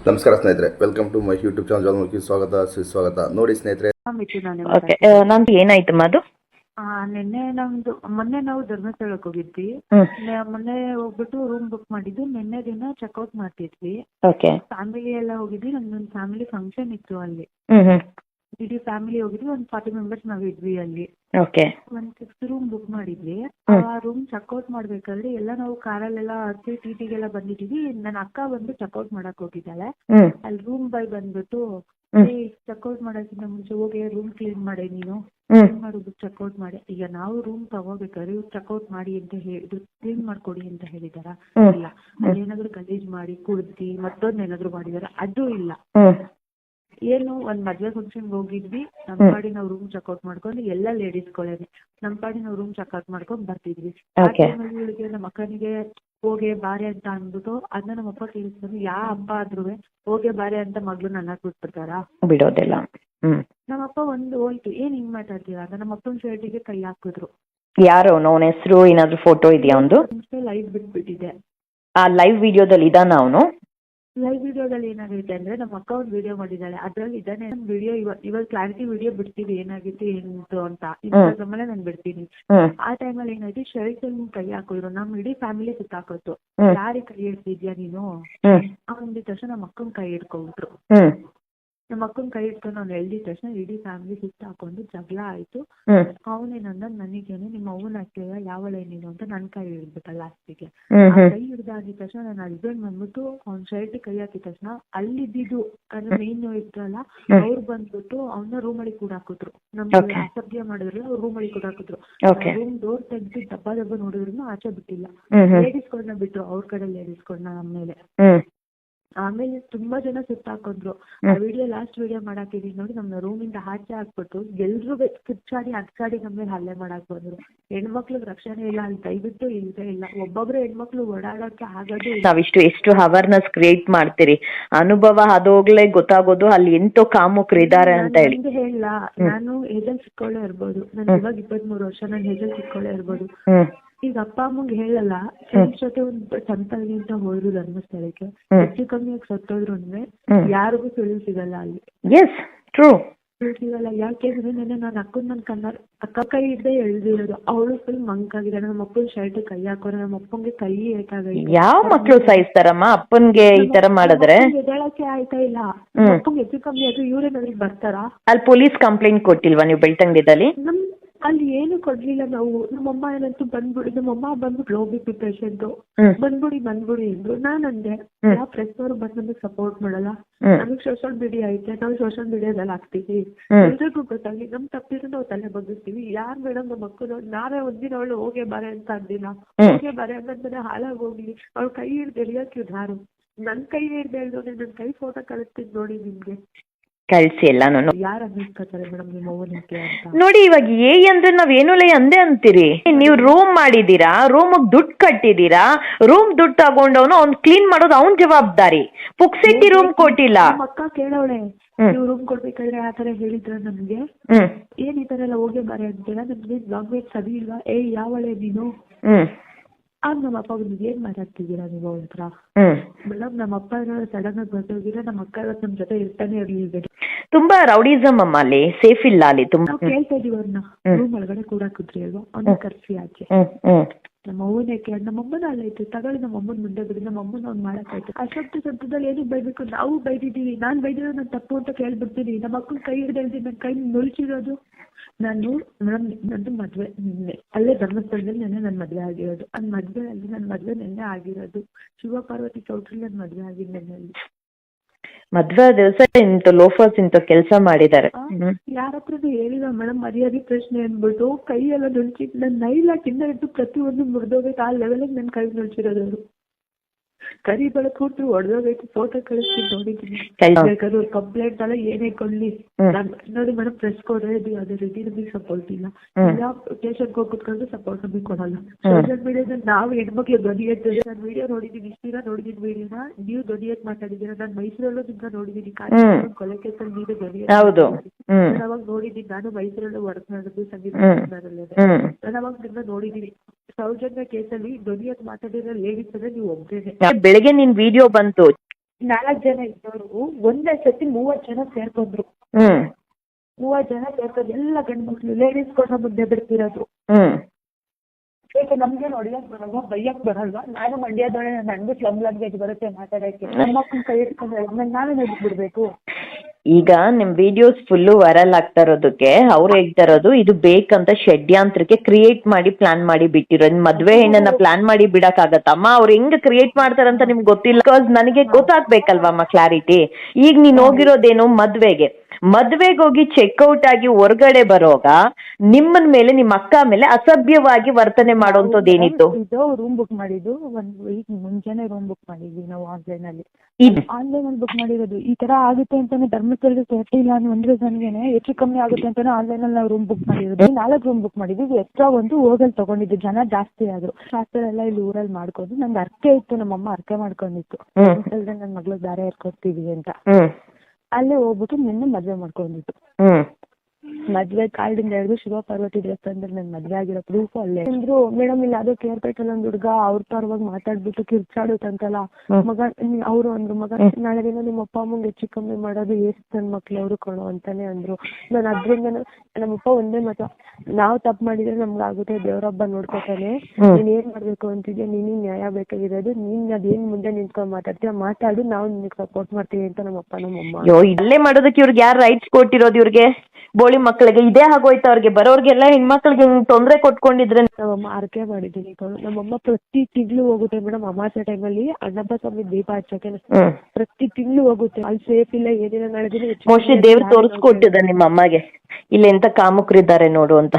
ನಮಸ್ಕಾರ ಸ್ನೇಹಿತರೆ welcome to my YouTube channel ಜಾಲ್ಮುಖಿ ಸ್ವಾಗತ ಸುಸ್ವಾಗತ ನೋಡಿ ಸ್ನೇಹಿತರೆ. ಓಕೆ ನಂದು ಏನಾಯ್ತು ಅದು ಆ, ನಿನ್ನೆ ನಮ್ದು ಮೊನ್ನೆ ನಾವು ಧರ್ಮಸ್ಥಳಕ್ಕೆ ಹೋಗಿದ್ವಿ. ಮೊನ್ನೆ ಹೋಗ್ಬಿಟ್ಟು ರೂಮ್ ಬುಕ್ ಮಾಡಿದ್ದು ನಿನ್ನೆ ದಿನ ಚೆಕ್ಔಟ್ ಮಾಡ್ತಿದ್ವಿ. ಓಕೆ ಫ್ಯಾಮಿಲಿ ಎಲ್ಲ ಹೋಗಿದ್ವಿ ನಮ್ದೊಂದು ಫ್ಯಾಮಿಲಿ ಫಂಕ್ಷನ್ ಇತ್ತು ಅಲ್ಲಿ. ಹ್ಮ್ ಹ್ಮ್. ಇಡೀ ಫ್ಯಾಮಿಲಿ ಹೋಗಿದ್ವಿ ಒಂದ್ ಫಾರ್ಟಿ ಮೆಂಬರ್ಸ್ ನಾವ್ ಇದ್ವಿ ಅಲ್ಲಿ. ಓಕೆ ಒಂದ್ ಸಿಕ್ಸ್ ರೂಮ್ ಬುಕ್ ಮಾಡಿದ್ವಿ. ಆ ರೂಮ್ ಚೆಕ್ಔಟ್ ಮಾಡ್ಬೇಕಾದ್ರೆ ಎಲ್ಲ ನಾವು ಕಾರಲ್ಲೆಲ್ಲ ಹತ್ತಿ ಟಿ ಟಿಗೆಲ್ಲ ಬಂದಿದ್ದೀವಿ. ನನ್ನ ಅಕ್ಕ ಬಂದು ಚೆಕ್ಔಟ್ ಮಾಡಕ್ ಹೋಗಿದ್ದಾಳೆ. ಅಲ್ಲಿ ರೂಮ್ ಬಾಯ್ ಬಂದ್ಬಿಟ್ಟು ಚೆಕ್ಔಟ್ ಮಾಡೋಕ್ಕಿಂತ ಮುಂಚೆ ಹೋಗಿ ರೂಮ್ ಕ್ಲೀನ್ ಮಾಡಿ ನೀನು. ಮಾಡೋದು ಚೆಕ್ಔಟ್ ಮಾಡಿ. ಈಗ ನಾವು ರೂಮ್ ತಗೋಬೇಕಾದ್ರೆ ಇವ್ರು ಚೆಕ್ಔಟ್ ಮಾಡಿ ಅಂತ ಹೇಳಿದ್ರು ಕ್ಲೀನ್ ಮಾಡ್ಕೊಡಿ ಅಂತ ಹೇಳಿದಾರ ಇಲ್ಲ. ಅದೇನಾದ್ರು ಗಲೀಜ್ ಮಾಡಿ ಕುಡ್ದಿ ಮತ್ತೊಂದ್ ಏನಾದ್ರು ಮಾಡಿದಾರ ಅದು ಇಲ್ಲ. ಏನು ಒಂದ್ ಮದ್ವೆ ಫಂಕ್ಷನ್ ಹೋಗಿದ್ವಿ ನಮ್. ಪಾಡಿ ನಾವು ರೂಮ್ ಚೆಕ್ಔಟ್ ಮಾಡ್ಕೊಂಡು ಎಲ್ಲ ಲೇಡೀಸ್ ಗಳೇನೆ. ನಮ್ ಪಾಡಿ ನಾವು ರೂಮ್ ಚೆಕ್ಔಟ್ ಮಾಡ್ಕೊಂಡ್ ಬರ್ತಿದ್ವಿ. Okay. ಇವಳಿಗೆ ನಮ್ಮ ಅಕ್ಕನಿಗೆ ಹೋಗೆ ಬಾರೆ ಅಂತ ಅಂದ್ಬಿಟ್ಟು ಅದನ್ನ ನಮ್ಮ ಅಪ್ಪ ಕೇಳಿಸ್ಕೊಂಡು ಯಾ ಹಬ್ಬ ಆದ್ರೂ ಹೋಗೆ ಬಾರೆ ಅಂತ ಮಗ್ಳು ನನ್ನ ಬಿಟ್ಬಿಡ್ತಾರಾ? ಬಿಡೋದಿಲ್ಲ. ಹ್ಮ್. ನಮ್ಮಪ್ಪ ಒಂದು ಹೋಯ್ತು ಏನ್ ಹಿಂಗ್ ಮಾತಾಡ್ತೀರಾ ಅಂತ ನಮ್ಮ ಅಪ್ಪನ ಶರ್ಟಿಗೆ ಕೈ ಹಾಕಿದ್ರು. ಯಾರು ಅವನ ಹೆಸರು ಏನಾದ್ರು ಫೋಟೋ ಇದೆಯಾ ಒಂದು? ಲೈವ್ ಬಿಟ್ಬಿಟ್ಟಿದೆ ಆ ಲೈವ್ ವಿಡಿಯೋದಲ್ಲಿ ಇದಾನ ಅವನು? ಲೈವ್ ವಿಡಿಯೋದಲ್ಲಿ ಏನಾಗೈತೆ ಅಂದ್ರೆ ನಮ್ಮ ಅಕ್ಕ ಒಂದು ವಿಡಿಯೋ ಮಾಡಿದ್ದಾಳೆ. ಅದ್ರಲ್ಲಿ ಇದಾನೆ ವಿಡಿಯೋ ಇವಾಗ ಇವಾಗ ಕ್ಲಾರಿಟಿ ವಿಡಿಯೋ ಬಿಡ್ತೀವಿ. ಏನಾಗಿತ್ತು ಏನು ಅಂತ. ಇನ್ಸ್ಟಾಗ್ರಾಮ್ ಅಲ್ಲೇ ನಾನು ಬಿಡ್ತೀನಿ. ಆ ಟೈಮಲ್ಲಿ ಏನಾಯ್ತು ಶರ್ಟ್ ಅಲ್ಲಿ ಕೈ ಹಾಕಿದ್ರು. ನಮ್ ಇಡೀ ಫ್ಯಾಮಿಲಿ ಸುತ್ತಾಕೋತು. ಯಾರಿಗ್ ಕೈ ಹಿಡ್ತಿದ್ಯಾ ನೀನು? ಅವ್ನ್ ಅವನಿದ ತಕ್ಷಣ ನಮ್ಮ ಅಕ್ಕನ ಕೈ ಹಿಡ್ಕೊಂಡ್ರು. ನಮ್ಮ ಅಕ್ಕನ ಕೈ ಹಿಡ್ಕೊಂಡು ಅವ್ನು ಎಳ್ದಿದ ತಕ್ಷಣ ಇಡೀ ಫ್ಯಾಮಿಲಿ ಸುತ್ತ ಹಾಕೊಂಡು ಜಗಳ ಆಯ್ತು. ಅವನೇನಂದ ನನಗೇನು ನಿಮ್ಮ ಅವ್ವನ ಹಾಕ್ತೀಯ ಯಾವಳ ನೀನು ಅಂತ ನನ್ ಕೈ ಹಿಡ್ಬಿಟ್ಟ ಲಾಸ್ಟಿಗೆ ಕೈ ಹಿಡ್ದಾಗಿದ ತಕ್ಷಣ ನನ್ನ ಹಸ್ಬೆಂಡ್ ಬಂದ್ಬಿಟ್ಟು ಅವ್ನ್ ಶರ್ಟ್ ಕೈ ಹಾಕಿದ ತಕ್ಷಣ ಅಲ್ಲಿದ್ದು ಅಂದ್ರೆ ಮೇನ್ ಇದ್ರಲ್ಲ. ಅವ್ರು ಬಂದ್ಬಿಟ್ಟು ಅವನ ರೂಮ್ ಅಲ್ಲಿ ಕೂಡ ಹಾಕಿದ್ರು. ನಮ್ಗೆ ಸಭ್ಯ ಅಸಭ್ಯ ಮಾಡಿದ್ರಲ್ಲ ಅವ್ರು ರೂಮ್ ಅಲ್ಲಿ ಕೂಡ ಹಾಕಿದ್ರು. ರೂಮ್ ಡೋರ್ ತೆಗ್ದು ದಬ್ಬ ದಬ್ಬ ನೋಡಿದ್ರು ಆಚೆ ಬಿಟ್ಟಿಲ್ಲ. ಲೇಡೀಸ್ ಬಿಟ್ರು ಅವ್ರ ಕಡೆ ಲೇಡೀಸ್ ಕೊಡ್ನ ನಮ್ಮ ಹ್ಮ್. ಆಮೇಲೆ ತುಂಬಾ ಜನ ಸುತ್ತಾಕೊಂಡ್ರು. ಆ. ವಿಡಿಯೋ ಲಾಸ್ಟ್ ವಿಡಿಯೋ ಮಾಡಾಕಿದೀನಿ ನೋಡಿ ನಮ್ಮ ರೂಮಿಂದ ಇಂದ ಆಚೆ ಹಾಕ್ಬಿಟ್ಟು ಎಲ್ರು ಕಿಚ್ಚಾಡಿ ಅಚ್ಚಾಡಿ ನಮ್ಮ ಮೇಲೆ ಹಲ್ಲೆ ಮಾಡಕ್ ಬಂದ್ರು. ಹೆಣ್ಮಕ್ಳಿಗೆ ರಕ್ಷಣೆ ಇಲ್ಲ ಅಂತ ದಯವಿಟ್ಟು ಇಲ್ದೆ ಇಲ್ಲ. ಒಬ್ಬೊಬ್ರು ಹೆಣ್ಮಕ್ಳು ಓಡಾಡಕ್ಕೆ ಆಗೋದು ನಾವಿಷ್ಟು ಎಷ್ಟು ಅವೇರ್ನೆಸ್ ಕ್ರಿಯೇಟ್ ಮಾಡ್ತೀರಿ? ಅನುಭವ ಅದೋಗ್ಲೇ ಗೊತ್ತಾಗೋದು ಅಲ್ಲಿ ಎಂತೋ ಕಾಮುಕರು ಇದಾರೆ ಅಂತ ಹೇಳಿ. ನಾನು ಹೇಳ ನಾನು ಏಜಲ್ ಸಿಕ್ಕೊಳ್ಳೇ ಇರ್ಬೋದು. ನಾನ್ ಇವಾಗ ಇಪ್ಪತ್ಮೂರು ವರ್ಷ ನಾನು ಏಜಲ್ ಸಿಕ್ಕೊಳ್ಳೇ ಇರ್ಬೋದು. ಈಗ ಅಪ್ಪ ಅಮ್ಮಂಗೆ ಹೇಳಲ್ಲ ಫ್ರೆಂಡ್ಸ್ ಜೊತೆ ಒಂದ್ ಸಂತಾಗಿ ಅಂತ ಹೋದ್ರು ಧರ್ಮಸ್ಥಳಕ್ಕೆ ಕಮ್ಮಿ ಹೆಚ್ಚು ಕಮ್ಮಿ ಸತ್ತೋದ್ರು ಅಂದ್ರೆ. ಯಾರಿಗೂ ಸುಳಿವು ಸಿಗಲ್ಲ ಅಲ್ಲಿ. ಎಸ್ ಟ್ರೂ ಸಿಗಲ್ಲ. ಯಾಕೆಂದ್ರೆ ನೆನ್ನೆ ನಾನು ಅಕ್ಕನ ನನ್ನ ಅಕ್ಕ ಕೈ ಇದ್ದೇ ಎಳ್ದಿರೋದು. ಅವಳು ಫುಲ್ ಮಂಕ್ ಆಗಿದ್ದಾಳೆ. ನಮ್ಮ ಅಪ್ಪನ ಶರ್ಟ್ ಕೈ ಹಾಕೋರೆ ನಮ್ಮ ಅಪ್ಪಂಗೆ ಕೈ ಏಕಾಗೈತೆ ಯಾವ ಮಕ್ಳು ಸಾಯಿಸ್ತಾರಮ್ಮ ಅಪ್ಪನ್ಗೆ ಈ ತರ ಮಾಡಿದ್ರೆ? ಎದಳಕ್ಕೆ ಆಯ್ತಾ ಇಲ್ಲ. ಅಪ್ಪಂಗೆ ಹೆಚ್ಚು ಕಮ್ಮಿ ಆದ್ರೆ ಇವ್ರೇನಾದ್ರೂ ಬರ್ತಾರಾ? ಅಲ್ಲಿ ಪೊಲೀಸ್ ಕಂಪ್ಲೇಂಟ್ ಕೊಟ್ಟಿಲ್ವಾ ನೀವು ಬೆಳ್ತಂಗಡಿದಲ್ಲಿ? ನಮ್ ಅಲ್ಲಿ ಏನು ಕೊಡ್ಲಿಲ್ಲ ನಾವು. ನಮ್ಮಮ್ಮ ಏನಂತೂ ಬಂದ್ಬಿಡಿ ನಮ್ಮಮ್ಮ ಬಂದ್ಬಿಟ್ಟು ಲೋ ಬಿ ಪಿ ಪೇಷಂಟ್. ಬಂದ್ಬಿಡಿ ಬಂದ್ಬಿಡಿ ಅಂದ್ರು. ನಾನ್ ಅಂದೆ ಯಾವ ಪ್ರೆಸ್ ಅವರು ಬಂದ್ ನಮಗೆ ಸಪೋರ್ಟ್ ಮಾಡಲ್ಲ. ನಮಗ್ ಸೋಷಿಯಲ್ ಮೀಡಿಯಾ ಐತೆ ನಾವು ಸೋಷಿಯಲ್ ಮೀಡಿಯಾದಲ್ಲಿ ಹಾಕ್ತೀವಿ. ಎಲ್ರಿಗೂ ಗೊತ್ತಾಗಿ ನಮ್ ತಪ್ಪಿದ್ರೆ ನಾವು ತಲೆ ಬಗ್ಗಿಸ್ತೀವಿ. ಯಾರ್ ಮೇಡಮ್ ನಮ್ಮ ಮಕ್ಕಳು ನಾವೇ ಒಂದಿನ ಅವಳು ಹೋಗೇ ಬಾರೆ ಅಂತ ಅಂದಿಲ್ಲ. ಹೋಗೇ ಬಾರೆ ಅನ್ನೋದನ್ನ ಹಾಳಾಗಿ ಹೋಗ್ಲಿ. ಅವ್ಳ ಕೈ ಹಿಡ್ದು ಎಳಿಯಕ್ಕೆ ಯಾರು? ನನ್ ಕೈ ಹಿಡ್ದು ಎಳ್ದೋದ್ರೆ ನನ್ ಕೈ ಫೋಟೋ ಕಳಿಸ್ತೀನಿ ನೋಡಿ ನಿಮ್ಗೆ. ಕಳ್ಸಿ ಎಲ್ಲಾನು ಯಾರು ಅನ್ನಿಸ್ಕೊತಾರೆ ಮೇಡಮ್ ನಿಮ್ಮ ಅವ್ವನಿಗೆ ಅಂತ? ನೋಡಿ ಇವಾಗ ಏ ಅಂದ್ರೆ ನಾವ್ ಏನು ಲೈ ಅಂದೆ ಅಂತೀರಿ? ನೀವು ರೂಮ್ ಮಾಡಿದೀರಾ ರೂಮ್ ದುಡ್ಡು ಕಟ್ಟಿದೀರಾ ರೂಮ್ ದುಡ್ಡು ತಗೊಂಡವನು ಅವ್ನ್ ಕ್ಲೀನ್ ಮಾಡೋದು ಅವ್ನ್ ಜವಾಬ್ದಾರಿ. ಪುಕ್ಸೆಟ್ಟಿ ರೂಮ್ ಕೊಟ್ಟಿಲ್ಲ. ನಮ್ಮ ಅಕ್ಕ ಕೇಳವಳೆ ಹ್ಮ್. ನೀವು ರೂಮ್ ಕೊಡ್ಬೇಕಾದ್ರೆ ಆ ತರ ಹೇಳಿದ್ರ ನಮ್ಗೆ? ಹ್ಮ್. ಏನ್ ಈ ತರ ಎಲ್ಲ ಹೋಗೇ ಬಾರೆ ಅಂತೀರಾ? ನಮ್ಗೆ ಲ್ಯಾಂಗ್ವೇಜ್ ಸರಿ ಇಲ್ವಾ? ಏ ಯಾವಳೆ ನೀನು? ಹ್ಮ್. ಆಗ ನಮ್ಮ ಅಪ್ಪ ಬಂದು ಏನ್ ಮಾತಾಡ್ತಿದ್ದೀರಾ ನೀವು ಅವ್ರ ಹತ್ರ? ಮೇಡಮ್ ನಮ್ಮ ಅಪ್ಪ ಸಡನ್ ಆಗಿ ಬರ್ದೋಗಿದ್ರೆ ನಮ್ಮ ಅಕ್ಕ ಇವತ್ತು ನಮ್ ಜೊತೆ ಇರ್ತಾನೆ ಇರ್ಲಿಲ್ಲ. ತುಂಬಾ ರೌಡಿಸಮ್ ಅಮ್ಮ ಅಲ್ಲಿ ಸೇಫ್ ಇಲ್ಲ ಅಲ್ಲಿ ತುಂಬಾ. ನಾವು ಕೇಳ್ತಾ ಇದೀವಿ ಅವ್ರನ್ನ. ರೂಮ್ ಒಳಗಡೆ ಕೂಡಾಕಿದ್ರಿ ಅಲ್ವಾ? ಅವ್ನ ಕರ್ಸಿ ಆಚೆ. ನಮ್ಮ ಅವ್ವನೇ ಕೇಳಿ, ನಮ್ಮ ಅಮ್ಮನ ಅಲ್ಲಾಯ್ತು ತಗೊಳ್ಳಿ ನಮ್ಮ ಅಮ್ಮನ ಮುಂದೆ ಬಿಡಿ, ನಮ್ಮ ಅಮ್ಮನ ಅವ್ನು ಮಾಡಕ್ಕಾಯ್ತು. ಅಶಬ್ದ ಶಬ್ದದಲ್ಲಿ ಏನು ಬೈಬೇಕು ನಾವು ಬೈದಿದ್ದೀವಿ. ನಾನ್ ಬೈದಿರೋ ನಾನು ತಪ್ಪು ಅಂತ ಕೇಳ್ಬಿಡ್ತೀನಿ. ನಮ್ಮ ಮಕ್ಕಳು ಕೈ ಹಿಡ್ದು ನನ್ನ ಕೈ ನುಲ್ಚಿರೋದು ನಾನು ಮೇಡಮ್ ನಂದು ಮದ್ವೆ, ನಿನ್ನೆ. ಅಲ್ಲೇ ಧರ್ಮಸ್ಥಳದಲ್ಲಿ ನೆನ್ನೆ ನನ್ನ ಮದ್ವೆ ಆಗಿರೋದು. ಅದ್ ಮದ್ವೆ ಅಲ್ಲಿ ನನ್ನ ಮದ್ವೆ ನಿನ್ನೆ ಆಗಿರೋದು. ಶಿವ ಪಾರ್ವತಿ ಚೌಟ್ರಿ ನನ್ನ ಮದ್ವೆ ಆಗಿದ್ದು ನೆನ್ನೆಲ್ಲಿ ಮದ್ವೆ ದಿವಸ ಇಂತ ಲೋಫರ್ಸ್ ಇಂತ ಕೆಲಸ ಮಾಡಿದ್ದಾರೆ. ಹ್ಮ್. ಯಾರ ಹತ್ರನೂ ಹೇಳಿಲ್ಲ ಮೇಡಮ್ ಮರ್ಯಾದೆ ಪ್ರಶ್ನೆ ಅಂದ್ಬಿಟ್ಟು ಕೈ ಎಲ್ಲ ನುಣ್ಚಿ ನನ್ನ ನೈಲ ಇತ್ತು ಹಿಡಿದು ಪ್ರತಿಯೊಂದು ಮುರಿದೋಗೈತೆ ಆ ಲೆವೆಲಿಗೆ ನನ್ನ ಕೈ ನುಣ್ಚಿರೋದು ಅವರು ಕರಿ ಬೆಳಕು ಕೊಟ್ಟು ಹೊಡೆದೋಗೈತೆ ಫೋಟೋ ಕಳಿಸ್ತೀನಿ ನೋಡಿದ್ದೀನಿ. ಕೈ- ಬೇಕಾದ್ರೆ ಕಂಪ್ಲೇಂಟ್ ಎಲ್ಲ ಏನೇ ಕೊಡ್ಲಿ. ನೋಡಿ ಮೇಡಮ್ ಪ್ರೆಸ್ ಕೊಡ್ರೆ ಇದು ಅದೇ ರೀತಿ ನಮಗೆ ಸಪೋರ್ಟ್ ಇಲ್ಲ. ಯಾವ ಸ್ಟೇಷನ್ಗೆ ಹೋಗಿ ಕುತ್ಕೊಂಡು ಸಪೋರ್ಟ್ ನಮಗೆ ಕೊಡಲ್ಲ. ಸೋಷಿಯಲ್ ಮೀಡಿಯಾದಲ್ಲಿ ನಾವು ಹೆಣ್ಮಕ್ಳು ಧ್ವನಿ ಎತ್ತಿದ್ರೆ ನಾನು ವಿಡಿಯೋ ನೋಡಿದ್ದೀನಿ ಇಷ್ಟು ದಿನ ನೋಡಿದ್ದೀನಿ ವಿಡಿಯೋನ ನೀವು ಧ್ವನಿ ಎತ್ತು ಮಾತಾಡಿದ್ದೀರಾ? ನಾನು ಮೈಸೂರಲ್ಲೂ ನಿಮ್ಗೆ ನೋಡಿದ್ದೀನಿ. ಕೊಲೆ ಕೇಸಲ್ಲಿ ನೀವೇ ಧ್ವನಿ ಹೌದು. ಮಾತಾಡಿದ್ದೀರಿ. ಹ್ಮ್. ನಾನು ಅವಾಗ ನೋಡಿದ್ದೀನಿ ನಾನು ಮೈಸೂರಲ್ಲೂ ವರ್ಕ್ ಮಾಡಿದ್ದು ಸಂಗೀತ. ನಾನು ಅವಾಗ ನೋಡಿದ್ದೀನಿ ಸೌಜನ್ಯ ಕೇಸಲ್ಲಿ ಧ್ವನಿ ಮಾತಾಡಿರೋ ಲೇಡೀಸ್ ಅಂದ್ರೆ ನೀವು ಒಬ್ಬರೇನೆ ಬೆಳಿಗ್ಗೆ ನಿನ್ ವಿಡಿಯೋ ಬಂತು? ನಾಲ್ಕು ಜನ ಇದ್ದವರು ಒಂದೇ ಸತಿ ಮೂವತ್ತು ಜನ ಸೇರ್ಕೊಂಡ್ರು. ಮೂವತ್ ಮೂವತ್ತು ಜನ ಸೇರ್ಕೊಂಡು ಎಲ್ಲ ಗಂಡು ಮಕ್ಳು ಲೇಡೀಸ್ ಕೂಡ ಮುಂದೆ ಬಿಡ್ತಿರೋದು. ಹ್ಮ್. ಈಗ ನಮ್ಗೆ ಹೊಡಿಯಕ್ ಬರಲ್ವಾ? ಬೈಯಕ್ ಬರಲ್ವಾ? ನಾನು ಮಂಡ್ಯದೊಳೆ ನನ್ನ ಅನ್ಬಿಟ್ಟು ಲಂಗ್ ಲ್ಯಾಂಗ್ವೇಜ್ ಬರುತ್ತೆ ಮಾತಾಡಕ್ಕೆ. ನಮ್ಮ ಮಕ್ಕಳು ಕೈ ಹಿಡ್ಕೊಂಡು ನಾನು ಬಿಡ್ಬೇಕು ಈಗ ನಿಮ್ ವಿಡಿಯೋಸ್ ಫುಲ್ಲು ವೈರಲ್ ಆಗ್ತಾ ಇರೋದಕ್ಕೆ ಅವ್ರು ಹೇಳ್ತಾ ಇರೋದು, ಇದು ಬೇಕಂತ ಷಡ್ಯಾಂತ್ರಕ್ಕೆ ಕ್ರಿಯೇಟ್ ಮಾಡಿ ಪ್ಲಾನ್ ಮಾಡಿ ಬಿಟ್ಟಿರೋ ಮದ್ವೆ ಹೆಣ್ಣನ್ನ ಪ್ಲಾನ್ ಮಾಡಿ ಬಿಡಕ್ ಆಗತ್ತಮ್ಮ ಅವ್ರು ಹೆಂಗ್ ಕ್ರಿಯೇಟ್ ಮಾಡ್ತಾರಂತ ನಿಮ್ಗೆ ಗೊತ್ತಿಲ್ಲ. ಬಿಕಾಸ್ ನನಗೆ ಗೊತ್ತಾಗ್ಬೇಕಲ್ವಮ್ಮ ಕ್ಲಾರಿಟಿ ಈಗ ನೀನ್ ಹೋಗಿರೋದೇನು ಮದ್ವೆಗೆ. ಮದ್ವೆಗೆ ಹೋಗಿ ಚೆಕ್ಔಟ್ ಆಗಿ ಹೊರಗಡೆ ಬರೋಗ ನಿಮ್ಮನ್ ಮೇಲೆ ನಿಮ್ಮ ಅಕ್ಕ ಮೇಲೆ ಅಸಭ್ಯವಾಗಿ ವರ್ತನೆ ಮಾಡುವಂತದ್ದು ಏನಿತ್ತು? ರೂಮ್ ಬುಕ್ ಮಾಡಿದ್ದು, ಒಂದ್ ವೀಕ್ ಮುಂಚೆನೆ ರೂಮ್ ಬುಕ್ ಮಾಡಿದ್ವಿ ನಾವು ಆನ್ಲೈನ್ ಅಲ್ಲಿ. ಆನ್ಲೈನ್ ಅಲ್ಲಿ ಬುಕ್ ಮಾಡಿರೋದು. ಈ ತರ ಆಗುತ್ತೆ ಅಂತಾನೆ ಸೇಫ್ಟಿ ಇಲ್ಲ ಅನ್ನೋ ಒಂದು ರೀಸನ್ಗೆನೆ ಹೆಚ್ಚು ಕಮ್ಮಿ ಆಗುತ್ತೆ ಅಂತಾನೆ ಆನ್ಲೈನ್ ಅಲ್ಲಿ ನಾವು ರೂಮ್ ಬುಕ್ ಮಾಡಿರೋದು. ನಾಲ್ಕು ರೂಮ್ ಬುಕ್ ಮಾಡಿದ್ವಿ. ಎಕ್ಸ್ಟ್ರಾ ಒಂದು ಹೋಗಲ್ ತಗೊಂಡಿದ್ದು. ಜನ ಜಾಸ್ತಿ ಆದ್ರು. ಶಾಸ್ತ್ರ ಎಲ್ಲ ಇಲ್ಲಿ ಊರಲ್ಲಿ ಮಾಡ್ಕೊಂಡು ನಂಗೆ ಅರ್ಕೆ ಇತ್ತು. ನಮ್ಮಮ್ಮ ಅರ್ಕೆ ಮಾಡ್ಕೊಂಡಿತ್ತು. ನನ್ ನನ್ನ ಮಗಳು ದಾರೆ ಇರ್ಕೊಡ್ತೀವಿ ಅಂತ. ಅಲ್ಲೇ ಹೋಗ್ಬಿಟ್ಟು ನಿನ್ನೆ ಮದ್ವೆ ಮಾಡ್ಕೊಂಡಿತ್ತು ಮದ್ವೆ ಕಾರ್ಡಿಂದ ಹಿಡಿದು ಶಿವ ಪಾರ್ವತಿ ದೇವಸ್ಥಾನದಲ್ಲಿ ನನ್ ಮದ್ವೆ ಆಗಿರೋ ಪ್ರೂಫ್ ಅಲ್ಲೇ. ಅಂದ್ರು ಮೇಡಮ್ ಇಲ್ಲಿ ಯಾವ್ದೋ ಅಲ್ಲಿ ಒಂದ್ ಹುಡ್ಗ ಅವ್ರ ಪರವಾಗಿ ಮಾತಾಡ್ಬಿಟ್ಟು ಕಿರ್ಚಾಡುತ್ತಂತಲ್ಲ. ಮಗ ಅವ್ರು ಅಂದ್ರು ಮಗ ನಾಳೆ ದಿನ ನಿಮ್ಮ ಅಪ್ಪ ಅಮ್ಮಂಗೆ ಹೆಚ್ಚು ಕಮ್ಮಿ ಮಾಡೋದು ಎಷ್ಟು ನನ್ ಮಕ್ಳು ಅವ್ರು ಕೊಡು ಅಂತಾನೆ ಅಂದ್ರು. ನಾನು ಅದ್ರಿಂದ ನಮ್ಮಪ್ಪ ಒಂದೇ ಮಾತು ನಾವ್ ತಪ್ಪು ಮಾಡಿದ್ರೆ ನಮ್ಗೆ ಆಗುತ್ತೆ ದೇವ್ರೊಬ್ಬ ನೋಡ್ಕೊತಾನೆ. ನೀನ್ ಏನ್ ಮಾಡ್ಬೇಕು ಅಂತಿದ್ಯಾ? ನೀನ್ ನ್ಯಾಯ ಬೇಕಾಗಿರೋದು. ನೀನ್ ಅದೇನ್ ಮುಂದೆ ನಿಂತ್ಕೊಂಡ್ ಮಾತಾಡ್ತೀಯ? ಮಾತಾಡು ನಾವು ನಿನ್ಗೆ ಸಪೋರ್ಟ್ ಮಾಡ್ತೀವಿ ಅಂತ ನಮ್ಮಪ್ಪ ನಮ್ಮಮ್ಮ ಇಲ್ಲೇ ಮಾಡೋದಕ್ಕೆ ಇವ್ರಿಗೆ ಯಾರು ರೈಟ್ಸ್ ಕೊಟ್ಟಿರೋದು ಇವ್ರಿಗೆ? ಬೋಳಿ ಮಕ್ಕಳಿಗೆ. ಇದೇ ಆಗೋಯ್ತು ಅವ್ರಿಗೆ. ಬರೋರ್ಗೆಲ್ಲ ಹೆಣ್ಮಕ್ಳಿಗೆ ಹಿಂಗ್ ತೊಂದ್ರೆ ಕೊಟ್ಕೊಂಡಿದ್ರೆ ನಮ್ಮಮ್ಮ ಅರ್ಕೆ ಮಾಡಿದ್ದೀನಿ ಕಣೋ. ನಮ್ಮಮ್ಮ ಪ್ರತಿ ತಿಂಗಳು ಹೋಗುತ್ತೆ ಮೇಡಮ್ ಅಮಾಸೆ ಟೈಮಲ್ಲಿ ಅಣ್ಣಪ್ಪ ಸ್ವಾಮಿ ದೀಪ ಹಚ್ಚಕ್ಕೆ ಹ್ಮ್. ಪ್ರತಿ ತಿಂಗಳು ಹೋಗುತ್ತೆ. ಅಲ್ಲಿ ಸೇಫ್ ಇಲ್ಲ ಏನಿಲ್ಲ ನಾಳೆ ದಿನ ಹೆಚ್ಚು ಮೋಸ್ಟ್ಲಿ ದೇವ್ರು ತೋರಿಸ್ಕೊಟ್ಟಿದ ನಿಮ್ಮ ಅಮ್ಮಗೆ. ಇಲ್ಲಿ ಎಂತ ಕಾಮುಕರಿದ್ದಾರೆ ನೋಡು ಅಂತ.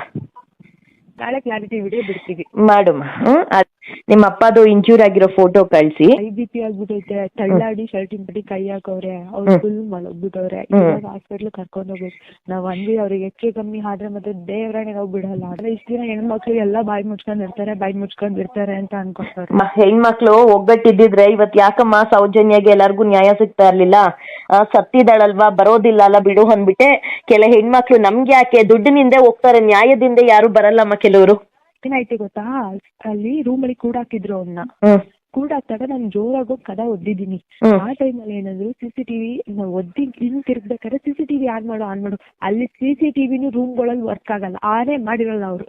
ನಾಳೆ ಕ್ಲಾರಿಟಿ ವಿಡಿಯೋ ಬಿಡ್ತೀವಿ. ಮಾಡಮ್ಮ. ಹ್ಮ್ ಅದ್- ನಿಮ್ಮ ಅಪ್ಪದು ಇಂಜೂರ್ ಆಗಿರೋ ಫೋಟೋ ಕಳ್ಸಿ. ಐ ಬಿ ಪಿ ಆಗ್ಬಿಟ್ಟೈತೆ ತಳ್ಳಾಡಿ ಶರ್ಟಿನ ಪಟ್ಟಿ ಕೈ ಹಾಕವ್ರೆ ಅವ್ರು. ಫುಲ್ ಮಲಗ್ಬಿಟ್ಟವ್ರೆ. ಇವಾಗ ಹಾಸ್ಪಿಟ್ಲ್ ಕರ್ಕೊಂಡು ಹೋಗ್ಬೇಕು. ನಾವ್ ಅಂದ್ವಿ ಅವ್ರಿಗೆ ಹೆಚ್ಚು ಕಮ್ಮಿ ಆದ್ರೆ ಮತ್ತೆ ದೇವ್ರಾಣೆ ನಾವು ಬಿಡಲ್ಲ. ಆದ್ರೆ ಇಷ್ಟ ದಿನ ಹೆಣ್ಮಕ್ಳು ಎಲ್ಲಾ ಬಾಯಿ ಮುಚ್ಕೊಂಡ್ ಇರ್ತಾರೆ ಬಾಯಿ ಮುಚ್ಕೊಂಡ್ ಇರ್ತಾರೆ ಅಂತ ಅನ್ಕೊಂತಾರೆ ಮ- ಹೆಣ್ಮಕ್ಳು ಒಗ್ಗಟ್ಟಿದ್ದಿದ್ರೆ ಇವತ್ ಯಾಕಮ್ಮ ಸೌಜನ್ಯಗೆ ಎಲ್ಲಾರ್ಗು ನ್ಯಾಯ ಸಿಗ್ತಾ ಇರ್ಲಿಲ್ಲ? ಆ, ಸತ್ತಿದಾಳಲ್ವಾ ಬರೋದಿಲ್ಲ ಅಲ್ಲ ಬಿಡು ಅಂದ್ಬಿಟ್ಟೆ. ಕೆಲ ಹೆಣ್ಮಕ್ಳು ನಮ್ಗೆ ಯಾಕೆ ದುಡ್ಡಿನಿಂದ ಹೋಗ್ತಾರೆ ನ್ಯಾಯದಿಂದ ಯಾರು ಬರಲ್ಲಮ್ಮ ಕೆಲವರು? ಏನಾಯ್ತು ಗೊತ್ತಾ? ಅಲ್ಲಿ ರೂಮ್ ಅಲ್ಲಿ ಕೂಡಾಕಿದ್ರು ಅವ್ನ ಕೂಡಾಕ್ದಾಗ ನಾನು ಜೋರಾಗಿ ಕದ ಒದ್ದಿದ್ದೀನಿ. ಆ ಆ ಅಲ್ಲಿ ಏನಂದ್ರು ಸಿಸಿ ಟಿವಿ ನಾವು ಒದ್ದಿ ಹಿಂಗ್ ತಿರ್ಗ್ಬೇಕಾದ್ರೆ ಸಿಸಿ ಟಿವಿ ಆನ್ ಮಾಡು ಆನ್ ಮಾಡು. ಅಲ್ಲಿ ಸಿಸಿ ಟಿವಿನು ರೂಮ್ಗಳಲ್ಲಿ ವರ್ಕ್ ಆಗಲ್ಲ. ಆನೇ ಮಾಡಿರಲ್ಲ ಅವರು.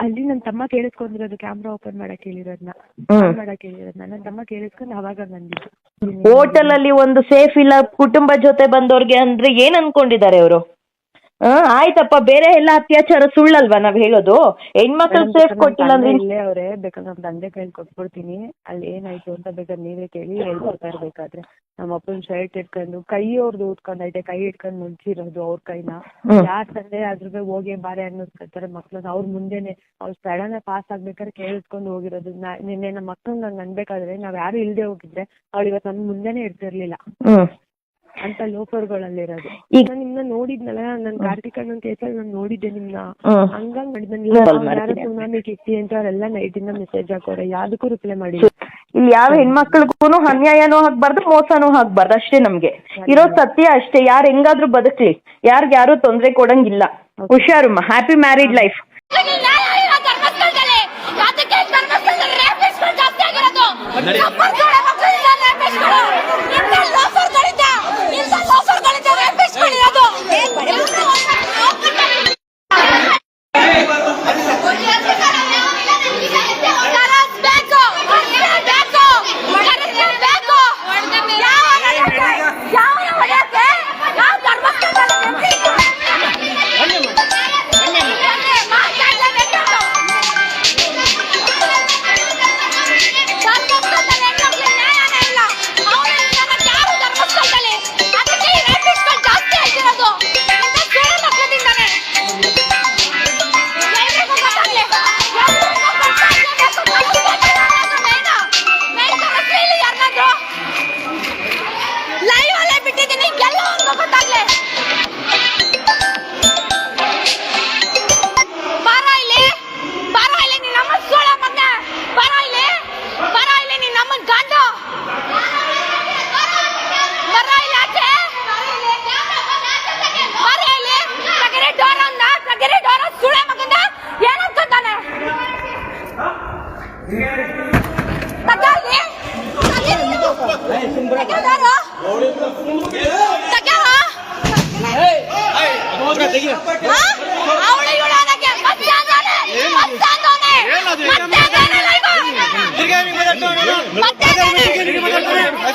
ಅಲ್ಲಿ ನನ್ನ ತಮ್ಮ ಕೇಳಿಸ್ಕೊಂಡಿರೋದು ಕ್ಯಾಮ್ರಾ ಓಪನ್ ಮಾಡಕ್ ಹೇಳಿರೋದ್ನ. ಮಾಡಕ್ ಹೇಳಿರೋದ್ನ. ನನ್ನ ತಮ್ಮ ಕೇಳಿಸ್ಕೊಂಡು ಅವಾಗ ಬಂದಿದ್ದು. ಹೋಟೆಲ್ ಅಲ್ಲಿ ಒಂದು ಸೇಫ್ ಇಲ್ಲ ಕುಟುಂಬ ಜೊತೆ ಬಂದವ್ರಿಗೆ ಅಂದ್ರೆ ಏನ್ ಅನ್ಕೊಂಡಿದ್ದಾರೆ ಅವರು? ಆಯ್ತಪ್ಪ ಬೇರೆ ಎಲ್ಲ ಅತ್ಯಾಚಾರ ಸುಳ್ಳಲ್ವಾ ನಾವ್ ಹೇಳೋದು? ಹೆಣ್ಮಕ್ಳು ಸೇಫ್ ಕೊಟ್ಟಿಲ್ಲ ಅಂದ್ರೆ ಇಲ್ಲೇ ಅವ್ರೆ ಬೇಕಾದ್ರೆ ನಮ್ ತಂದೆ ಕೈಲಿ ಕೊಟ್ಬಿಡ್ತೀನಿ. ಅಲ್ಲಿ ಏನಾಯ್ತು ಅಂತ ಬೇಕಾದ್ರೆ ನೀವೇ ಕೇಳಿ ಹೇಳ್ಕೊತಾ ಇರ್ಬೇಕಾದ್ರೆ. ನಮ್ಮ ಅಪ್ಪನ ಶರ್ಟ್ ಇಟ್ಕೊಂಡು ಕೈ ಅವ್ರದ್ದು ಊದ್ಕೊಂಡೈತೆ ಕೈ ಇಟ್ಕೊಂಡು ಮುಂಚಿರೋದು ಅವ್ರ ಕೈನ. ಹ್ಮ್. ಯಾರ್ ತಂದೆ ಮೇಲೆ ಹೋಗಿ ಬಾರೆ ಅನ್ನಿಸ್ಕೊತಾರೆ ಮಕ್ಳನ್ನ ಅವ್ರ ಮುಂದೆನೆ ಅವ್ರ ಸ್ಥಳನ ಪಾಸ್ ಆಗ್ಬೇಕಾದ್ರೆ ಕೇಳಿಸ್ಕೊಂಡು ಹೋಗಿರೋದು. ನಾ- ನಿನ್ನೆ ನಮ್ಮ ಮಕ್ಕಳು ನಂಗೆ ಅನ್ಬೇಕಾದ್ರೆ ನಾವ್ ಯಾರು ಇಲ್ದೆ ಹೋಗಿದ್ರೆ ಅವ್ಳು ಇವತ್ತು ನಮ್ ಮುಂದೆನೆ ಇರ್ತಿರ್ಲಿಲ್ಲ. ಹ್ಮ್. ಅಂತ ಲೋಫರ್ಗಳಲ್ಲಿರೋದು ಈಗ- ನಾನು ನಿಮ್ನ ನೋಡಿದ್ನಲ್ಲ ನನ್ ಕಾರ್ತಿಕ್ ಅಣ್ಣನ್ ಕೇಸಲ್ಲಿ ನಾನು ನೋಡಿದ್ದೆ ನಿಮ್ನ. ಹಂಗಂಗ್ ಮಾಡಿದ್ನ. ನೀವು ಯಾರು. ಸುನಾಮಿ ಕಿಟ್ಟಿ ಅಂತ ಅವ್ರೆಲ್ಲ ನೈಟ್ ಇಂದ ಮೆಸೇಜ್ ಹಾಕೋರೆ ಯಾವ್ದಕ್ಕೂ ರಿಪ್ಲೈ ಮಾಡಿ ಇಲ್ಲಿ ಯಾವ ಹೆಣ್ಮಕ್ಳಿಗೂ ಅನ್ಯಾಯನೂ ಆಗ್ಬಾರ್ದು ಮೋಸನೂ ಆಗ್ಬಾರ್ದು ಅಷ್ಟೇ ನಮ್ಗೆ. ಇರೋ ಸತ್ಯ ಅಷ್ಟೇ ಯಾರು ಹೆಂಗಾದ್ರೂ ಬದುಕ್ಲಿ ಯಾರ್ಗ್ ಯಾರು ತೊಂದ್ರೆ ಕೊಡಂಗಿಲ್ಲ. ಹುಷಾರು ಹ್ಯಾಪಿ ಮ್ಯಾರಿಡ್ ಲೈಫ್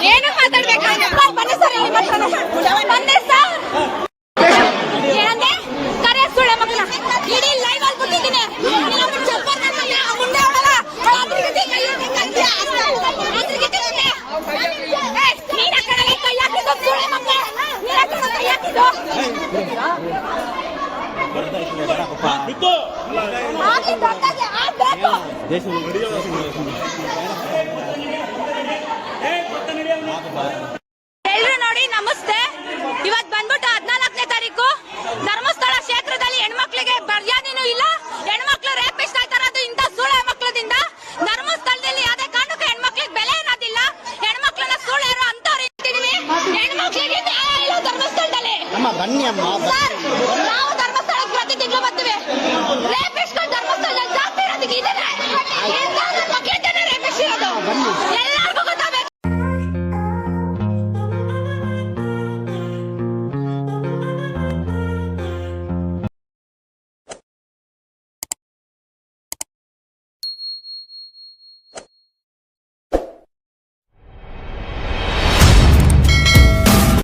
ಏನು? ಮಾತಾಡ್ಬೇಕು ಬನ್ನಿ ಸರ್ ಹೇಳಿ ಮಾತಾಡೋಣ. ಬನ್ನಿ ಸರ್ ಏನಂದೆ ಕರೆ ಸುಳ್ಳೆ ಮಕ್ಕಳ ಇಡೀ ಲೈವ್ ಅಲ್ಲಿ ಬಿಟ್ಟಿದ್ದೀನಿ ನಮ್ಮ ಚಪ್ಪರ್ ನನ್ನ ಮಗ ಮುಂದೆ ಅವಳಲ್ಲ ಅದ್ರಿಗೆ ಕೈ ಹಾಕಿ ಅದ್ರಿಗೆ ನೀನ ಕಡೆ ಕೈ ಹಾಕಿದ್ದು ಸುಳ್ಳೆ ಮಕ್ಕಳ ನೀನ ಕಡೆ ಕೈ ಹಾಕಿದ್ದು ಹಾಗೆ